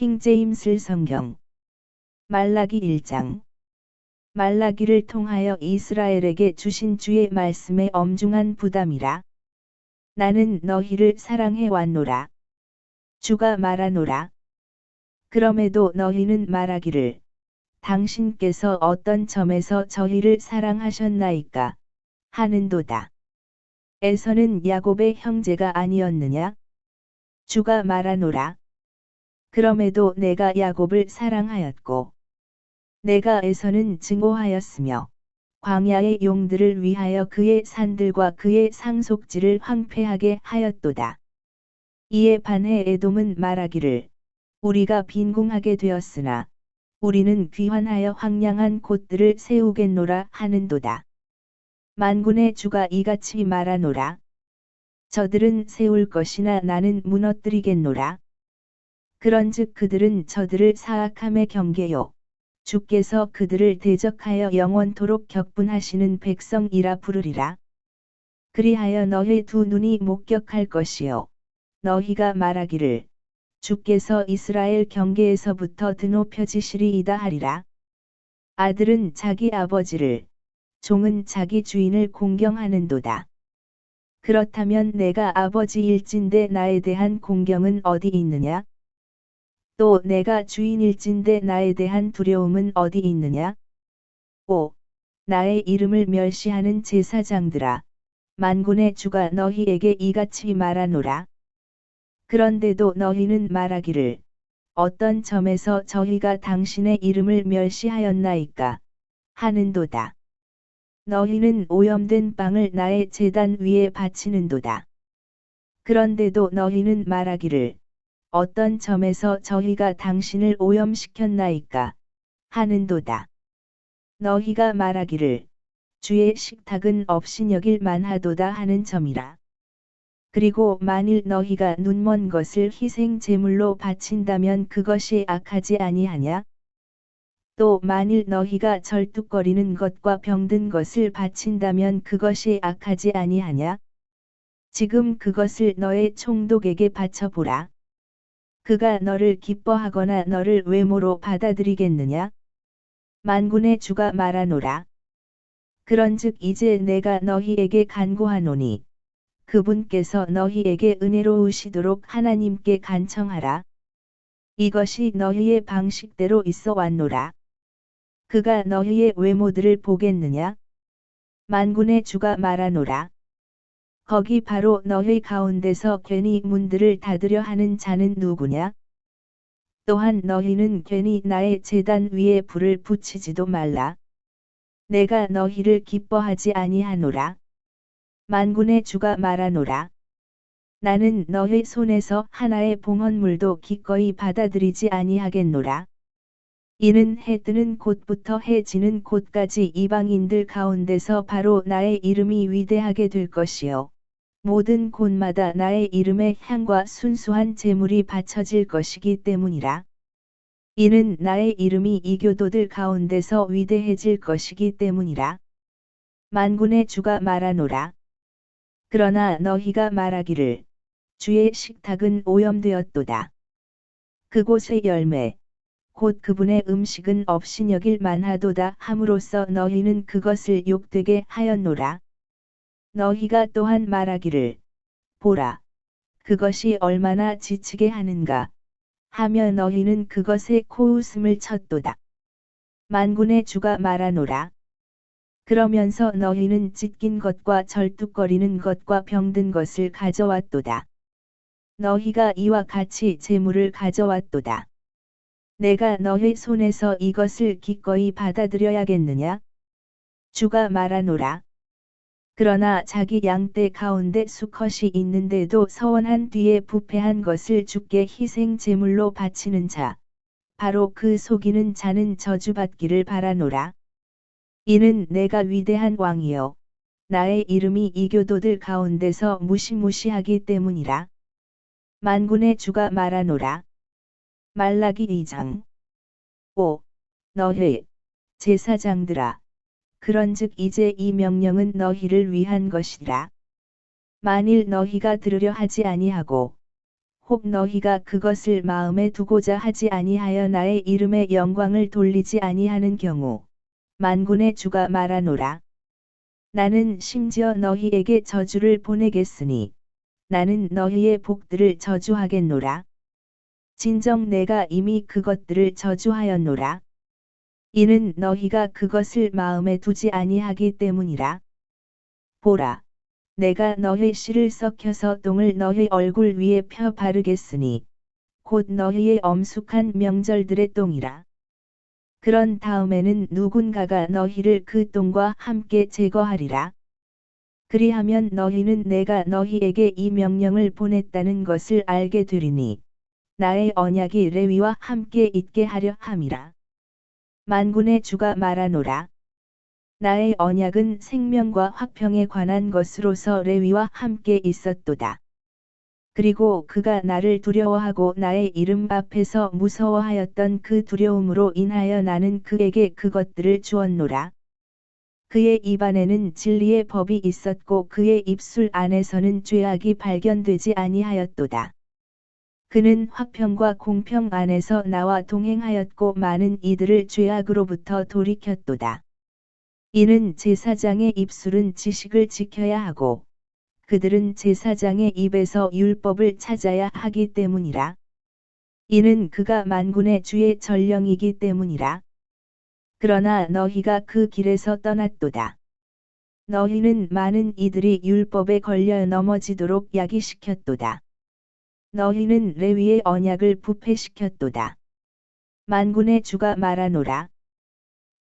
킹 제임스 성경 말라기 1장 말라기를 통하여 이스라엘에게 주신 주의 말씀의 엄중한 부담이라. 나는 너희를 사랑해 왔노라. 주가 말하노라. 그럼에도 너희는 말하기를 당신께서 어떤 점에서 저희를 사랑하셨나이까 하는도다. 에서는 야곱의 형제가 아니었느냐? 주가 말하노라. 그럼에도 내가 야곱을 사랑하였고 내가 에서는 증오하였으며 광야의 용들을 위하여 그의 산들과 그의 상속지를 황폐하게 하였도다. 이에 반해 에돔은 말하기를 우리가 빈궁하게 되었으나 우리는 귀환하여 황량한 곳들을 세우겠노라 하는도다. 만군의 주가 이같이 말하노라. 저들은 세울 것이나 나는 무너뜨리겠노라. 그런즉 그들은 저들을 사악함의 경계요. 주께서 그들을 대적하여 영원토록 격분하시는 백성이라 부르리라. 그리하여 너희 두 눈이 목격할 것이요. 너희가 말하기를 주께서 이스라엘 경계에서부터 드높여지시리이다 하리라. 아들은 자기 아버지를, 종은 자기 주인을 공경하는도다. 그렇다면 내가 아버지일진데 나에 대한 공경은 어디 있느냐? 또 내가 주인일진데 나에 대한 두려움은 어디 있느냐? 5. 나의 이름을 멸시하는 제사장들아. 만군의 주가 너희에게 이같이 말하노라. 그런데도 너희는 말하기를 어떤 점에서 저희가 당신의 이름을 멸시하였나이까 하는도다. 너희는 오염된 빵을 나의 재단 위에 바치는도다. 그런데도 너희는 말하기를 어떤 점에서 저희가 당신을 오염시켰나이까 하는도다. 너희가 말하기를 주의 식탁은 업신여길 만하도다 하는 점이라. 그리고 만일 너희가 눈먼 것을 희생 제물로 바친다면 그것이 악하지 아니하냐? 또 만일 너희가 절뚝거리는 것과 병든 것을 바친다면 그것이 악하지 아니하냐? 지금 그것을 너의 총독에게 바쳐보라. 그가 너를 기뻐하거나 너를 외모로 받아들이겠느냐? 만군의 주가 말하노라. 그런즉 이제 내가 너희에게 간구하노니 그분께서 너희에게 은혜로우시도록 하나님께 간청하라. 이것이 너희의 방식대로 있어 왔노라. 그가 너희의 외모들을 보겠느냐? 만군의 주가 말하노라. 거기 바로 너희 가운데서 괜히 문들을 닫으려 하는 자는 누구냐? 또한 너희는 괜히 나의 재단 위에 불을 붙이지도 말라. 내가 너희를 기뻐하지 아니하노라. 만군의 주가 말하노라. 나는 너희 손에서 하나의 봉헌물도 기꺼이 받아들이지 아니하겠노라. 이는 해 뜨는 곳부터 해 지는 곳까지 이방인들 가운데서 바로 나의 이름이 위대하게 될 것이요. 모든 곳마다 나의 이름의 향과 순수한 제물이 바쳐질 것이기 때문이라. 이는 나의 이름이 이교도들 가운데서 위대해질 것이기 때문이라. 만군의 주가 말하노라. 그러나 너희가 말하기를 주의 식탁은 오염되었도다. 그곳의 열매, 곧 그분의 음식은 업신여길 만하도다 함으로써 너희는 그것을 욕되게 하였노라. 너희가 또한 말하기를 보라 그것이 얼마나 지치게 하는가 하며 너희는 그것에 코웃음을 쳤도다. 만군의 주가 말하노라. 그러면서 너희는 찢긴 것과 절뚝거리는 것과 병든 것을 가져왔도다. 너희가 이와 같이 재물을 가져왔도다. 내가 너희 손에서 이것을 기꺼이 받아들여야겠느냐? 주가 말하노라. 그러나 자기 양떼 가운데 수컷이 있는데도 서원한 뒤에 부패한 것을 주께 희생 제물로 바치는 자. 바로 그 속이는 자는 저주받기를 바라노라. 이는 내가 위대한 왕이요. 나의 이름이 이교도들 가운데서 무시무시하기 때문이라. 만군의 주가 말하노라. 말라기 2장 5. 너희 제사장들아 그런즉 이제 이 명령은 너희를 위한 것이라. 만일 너희가 들으려 하지 아니하고 혹 너희가 그것을 마음에 두고자 하지 아니하여 나의 이름의 영광을 돌리지 아니하는 경우 만군의 주가 말하노라. 나는 심지어 너희에게 저주를 보내겠으니 나는 너희의 복들을 저주하겠노라. 진정 내가 이미 그것들을 저주하였노라. 이는 너희가 그것을 마음에 두지 아니하기 때문이라. 보라. 내가 너희 씨를 썩혀서 똥을 너희 얼굴 위에 펴 바르겠으니 곧 너희의 엄숙한 명절들의 똥이라. 그런 다음에는 누군가가 너희를 그 똥과 함께 제거하리라. 그리하면 너희는 내가 너희에게 이 명령을 보냈다는 것을 알게 되리니 나의 언약이 레위와 함께 있게 하려 함이라. 만군의 주가 말하노라. 나의 언약은 생명과 화평에 관한 것으로서 레위와 함께 있었도다. 그리고 그가 나를 두려워하고 나의 이름 앞에서 무서워하였던 그 두려움으로 인하여 나는 그에게 그것들을 주었노라. 그의 입안에는 진리의 법이 있었고 그의 입술 안에서는 죄악이 발견되지 아니하였도다. 그는 화평과 공평 안에서 나와 동행하였고 많은 이들을 죄악으로부터 돌이켰도다. 이는 제사장의 입술은 지식을 지켜야 하고 그들은 제사장의 입에서 율법을 찾아야 하기 때문이라. 이는 그가 만군의 주의 전령이기 때문이라. 그러나 너희가 그 길에서 떠났도다. 너희는 많은 이들이 율법에 걸려 넘어지도록 야기시켰도다. 너희는 레위의 언약을 부패시켰도다. 만군의 주가 말하노라.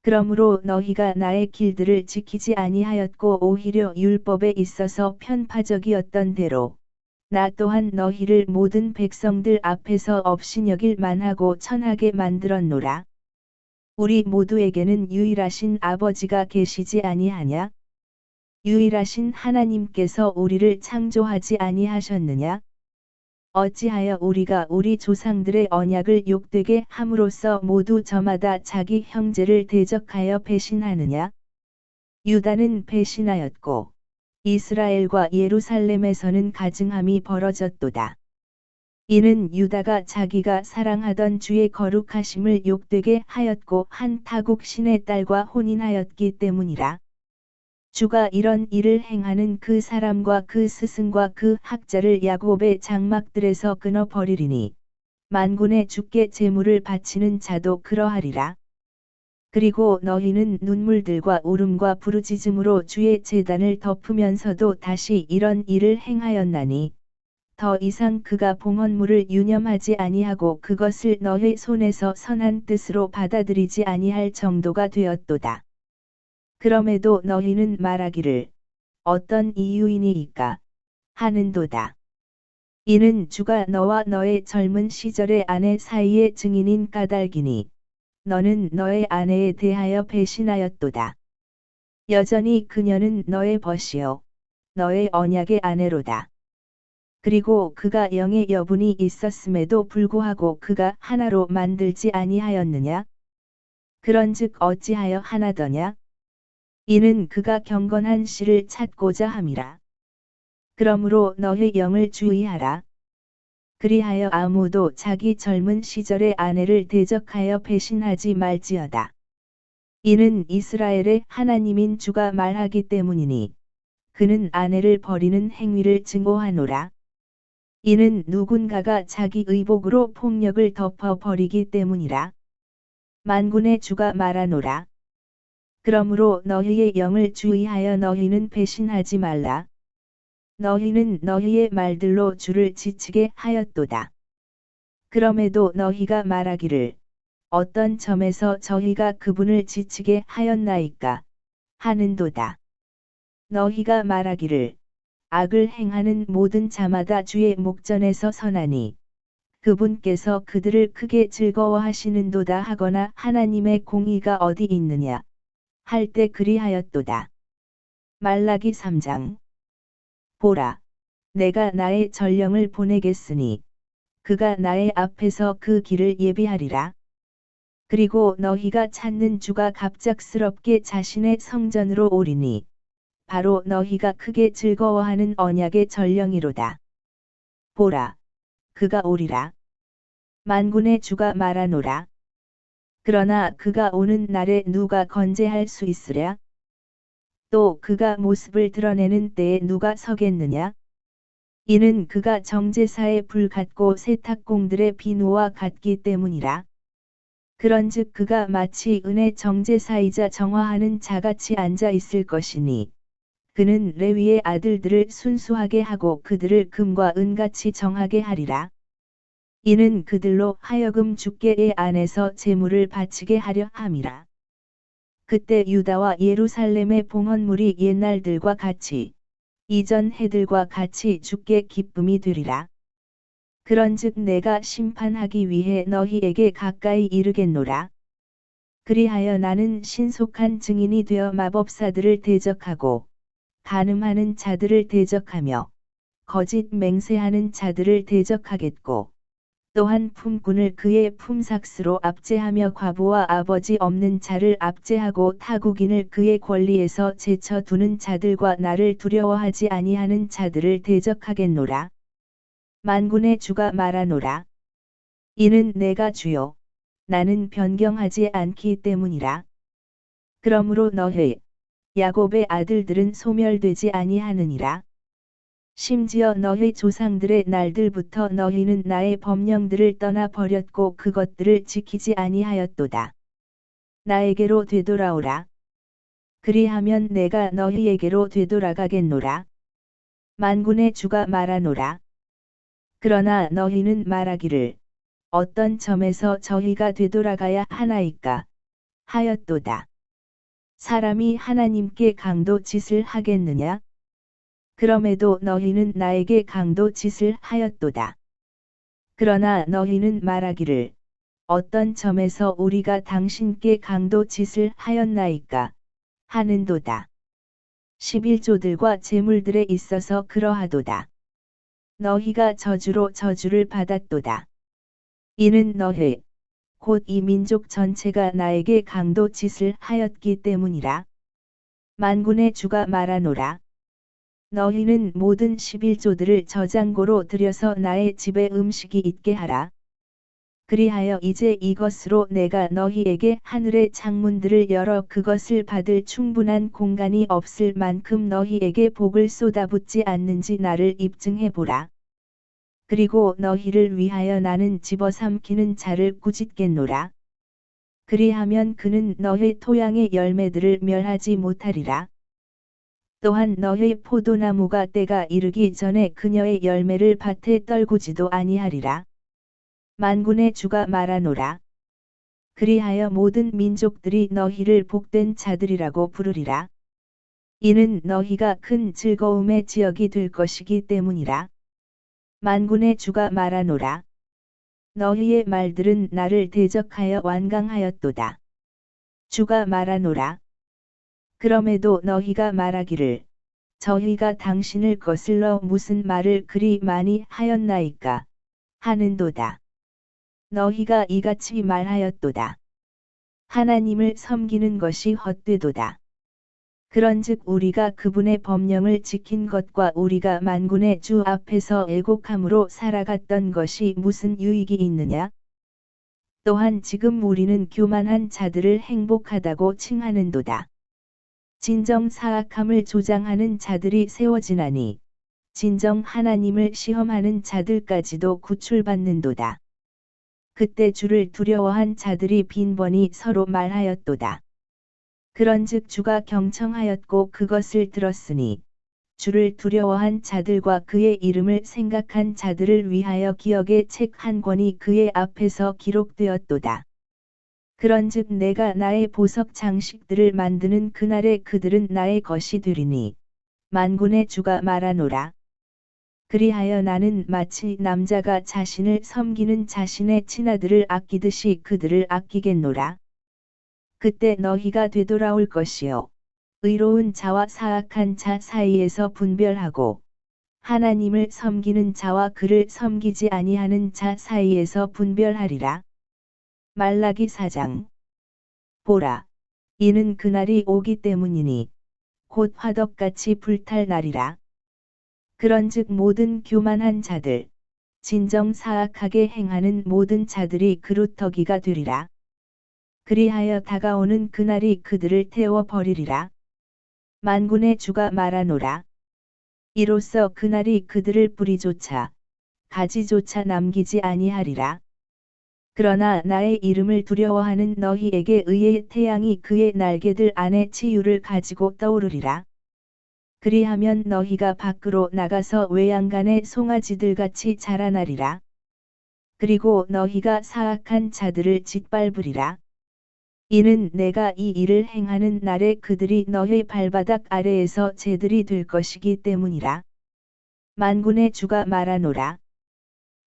그러므로 너희가 나의 길들을 지키지 아니하였고 오히려 율법에 있어서 편파적이었던 대로 나 또한 너희를 모든 백성들 앞에서 업신여길 만하고 천하게 만들었노라. 우리 모두에게는 유일하신 아버지가 계시지 아니하냐? 유일하신 하나님께서 우리를 창조하지 아니하셨느냐? 어찌하여 우리가 우리 조상들의 언약을 욕되게 함으로써 모두 저마다 자기 형제를 대적하여 배신하느냐? 유다는 배신하였고 이스라엘과 예루살렘에서는 가증함이 벌어졌도다. 이는 유다가 자기가 사랑하던 주의 거룩하심을 욕되게 하였고 한 타국 신의 딸과 혼인하였기 때문이라. 주가 이런 일을 행하는 그 사람과 그 스승과 그 학자를 야곱의 장막들에서 끊어 버리리니 만군의 주께 제물을 바치는 자도 그러하리라. 그리고 너희는 눈물들과 울음과 부르짖음으로 주의 재단을 덮으면서도 다시 이런 일을 행하였나니 더 이상 그가 봉헌물을 유념하지 아니하고 그것을 너희 손에서 선한 뜻으로 받아들이지 아니할 정도가 되었도다. 그럼에도 너희는 말하기를 어떤 이유이니이까 하는도다. 이는 주가 너와 너의 젊은 시절의 아내 사이의 증인인 까닭이니 너는 너의 아내에 대하여 배신하였도다. 여전히 그녀는 너의 벗이요 너의 언약의 아내로다. 그리고 그가 영의 여분이 있었음에도 불구하고 그가 하나로 만들지 아니하였느냐? 그런즉 어찌하여 하나더냐? 이는 그가 경건한 씨를 찾고자 함이라. 그러므로 너의 영을 주의하라. 그리하여 아무도 자기 젊은 시절의 아내를 대적하여 배신하지 말지어다. 이는 이스라엘의 하나님인 주가 말하기 때문이니 그는 아내를 버리는 행위를 증오하노라. 이는 누군가가 자기 의복으로 폭력을 덮어 버리기 때문이라. 만군의 주가 말하노라. 그러므로 너희의 영을 주의하여 너희는 배신하지 말라. 너희는 너희의 말들로 주를 지치게 하였도다. 그럼에도 너희가 말하기를 어떤 점에서 저희가 그분을 지치게 하였나이까 하는도다. 너희가 말하기를 악을 행하는 모든 자마다 주의 목전에서 선하니 그분께서 그들을 크게 즐거워하시는도다 하거나 하나님의 공의가 어디 있느냐 할 때 그리하였도다. 말라기 3장 보라, 내가 나의 전령을 보내겠으니 그가 나의 앞에서 그 길을 예비하리라. 그리고 너희가 찾는 주가 갑작스럽게 자신의 성전으로 오리니 바로 너희가 크게 즐거워하는 언약의 전령이로다. 보라, 그가 오리라. 만군의 주가 말하노라. 그러나 그가 오는 날에 누가 건재할 수 있으랴? 또 그가 모습을 드러내는 때에 누가 서겠느냐? 이는 그가 정제사의 불 같고 세탁공들의 비누와 같기 때문이라. 그런즉 그가 마치 은혜 정제사이자 정화하는 자같이 앉아 있을 것이니 그는 레위의 아들들을 순수하게 하고 그들을 금과 은같이 정하게 하리라. 이는 그들로 하여금 주께의 안에서 제물을 바치게 하려 함이라. 그때 유다와 예루살렘의 봉헌물이 옛날들과 같이 이전 해들과 같이 주께 기쁨이 되리라. 그런즉 내가 심판하기 위해 너희에게 가까이 이르겠노라. 그리하여 나는 신속한 증인이 되어 마법사들을 대적하고 가늠하는 자들을 대적하며 거짓 맹세하는 자들을 대적하겠고 또한 품꾼을 그의 품삭스로 압제하며 과부와 아버지 없는 자를 압제하고 타국인을 그의 권리에서 제쳐두는 자들과 나를 두려워하지 아니하는 자들을 대적하겠노라. 만군의 주가 말하노라. 이는 내가 주요. 나는 변경하지 않기 때문이라. 그러므로 너희 야곱의 아들들은 소멸되지 아니하느니라. 심지어 너희 조상들의 날들부터 너희는 나의 법령들을 떠나 버렸고 그것들을 지키지 아니하였도다. 나에게로 되돌아오라. 그리하면 내가 너희에게로 되돌아가겠노라. 만군의 주가 말하노라. 그러나 너희는 말하기를 어떤 점에서 저희가 되돌아가야 하나이까 하였도다. 사람이 하나님께 강도 짓을 하겠느냐? 그럼에도 너희는 나에게 강도 짓을 하였도다. 그러나 너희는 말하기를 어떤 점에서 우리가 당신께 강도 짓을 하였나이까 하는도다. 11조들과 재물들에 있어서 그러하도다. 너희가 저주로 저주를 받았도다. 이는 너희 곧 이 민족 전체가 나에게 강도 짓을 하였기 때문이라. 만군의 주가 말하노라. 너희는 모든 11조들을 저장고로 들여서 나의 집에 음식이 있게 하라. 그리하여 이제 이것으로 내가 너희에게 하늘의 창문들을 열어 그것을 받을 충분한 공간이 없을 만큼 너희에게 복을 쏟아붓지 않는지 나를 입증해 보라. 그리고 너희를 위하여 나는 집어삼키는 자를 꾸짖겠노라. 그리하면 그는 너희 토양의 열매들을 멸하지 못하리라. 또한 너희 포도나무가 때가 이르기 전에 그녀의 열매를 밭에 떨구지도 아니하리라. 만군의 주가 말하노라. 그리하여 모든 민족들이 너희를 복된 자들이라고 부르리라. 이는 너희가 큰 즐거움의 지역이 될 것이기 때문이라. 만군의 주가 말하노라. 너희의 말들은 나를 대적하여 완강하였도다. 주가 말하노라. 그럼에도 너희가 말하기를 저희가 당신을 거슬러 무슨 말을 그리 많이 하였나이까 하는도다. 너희가 이같이 말하였도다. 하나님을 섬기는 것이 헛되도다. 그런즉 우리가 그분의 법령을 지킨 것과 우리가 만군의 주 앞에서 애곡함으로 살아갔던 것이 무슨 유익이 있느냐? 또한 지금 우리는 교만한 자들을 행복하다고 칭하는도다. 진정 사악함을 조장하는 자들이 세워지나니 진정 하나님을 시험하는 자들까지도 구출받는도다. 그때 주를 두려워한 자들이 빈번히 서로 말하였도다. 그런즉 주가 경청하였고 그것을 들었으니 주를 두려워한 자들과 그의 이름을 생각한 자들을 위하여 기억의 책 한 권이 그의 앞에서 기록되었도다. 그런즉 내가 나의 보석 장식들을 만드는 그날에 그들은 나의 것이 되리니 만군의 주가 말하노라. 그리하여 나는 마치 남자가 자신을 섬기는 자신의 친아들을 아끼듯이 그들을 아끼겠노라. 그때 너희가 되돌아올 것이요. 의로운 자와 사악한 자 사이에서 분별하고 하나님을 섬기는 자와 그를 섬기지 아니하는 자 사이에서 분별하리라. 말라기 사장 보라 이는 그날이 오기 때문이니 곧 화덕같이 불탈 날이라 그런즉 모든 교만한 자들 진정 사악하게 행하는 모든 자들이 그루터기가 되리라. 그리하여 다가오는 그날이 그들을 태워 버리리라. 만군의 주가 말하노라. 이로써 그날이 그들을 뿌리조차 가지조차 남기지 아니하리라. 그러나 나의 이름을 두려워하는 너희에게 의의 태양이 그의 날개들 안에 치유를 가지고 떠오르리라. 그리하면 너희가 밖으로 나가서 외양간의 송아지들 같이 자라나리라. 그리고 너희가 사악한 자들을 짓밟으리라. 이는 내가 이 일을 행하는 날에 그들이 너희 발바닥 아래에서 제들이 될 것이기 때문이라. 만군의 주가 말하노라.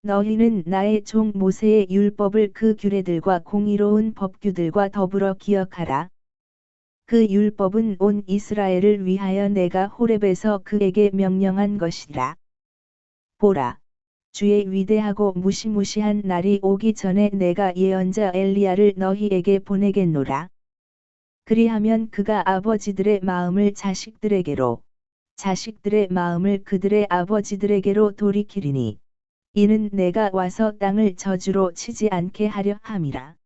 너희는 나의 종 모세의 율법을 그 규례들과 공의로운 법규들과 더불어 기억하라. 그 율법은 온 이스라엘을 위하여 내가 호렙에서 그에게 명령한 것이라. 보라. 주의 위대하고 무시무시한 날이 오기 전에 내가 예언자 엘리야를 너희에게 보내겠노라. 그리하면 그가 아버지들의 마음을 자식들에게로, 자식들의 마음을 그들의 아버지들에게로 돌이키리니, 이는 내가 와서 땅을 저주로 치지 않게 하려 함이라.